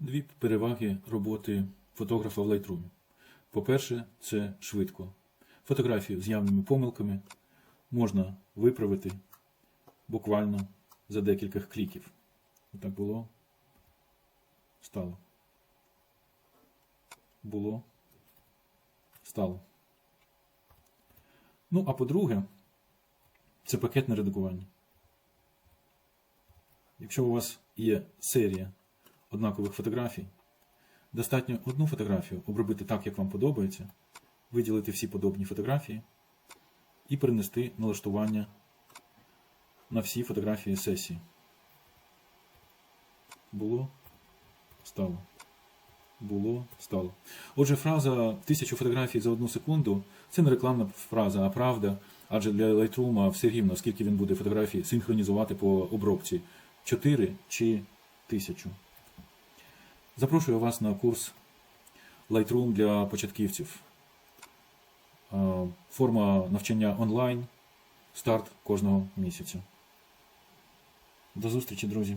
Дві переваги роботи фотографа в Lightroom. По-перше, це швидко. Фотографію з явними помилками можна виправити буквально за декілька кліків. Отак було. Стало. Було. Стало. Ну, а по-друге, це пакетне редагування. Якщо у вас є серія однакових фотографій, достатньо одну фотографію обробити так, як вам подобається, виділити всі подобні фотографії і перенести налаштування на всі фотографії сесії. Було, стало. Було, стало. Отже, фраза тисячу фотографій за одну секунду це не рекламна фраза, а правда. Адже для Lightroom все рівно, скільки він буде фотографій синхронізувати по обробці 4 чи 1000. Запрошую вас на курс Lightroom для початківців. Форма навчання онлайн. Старт кожного місяця. До зустрічі, друзі!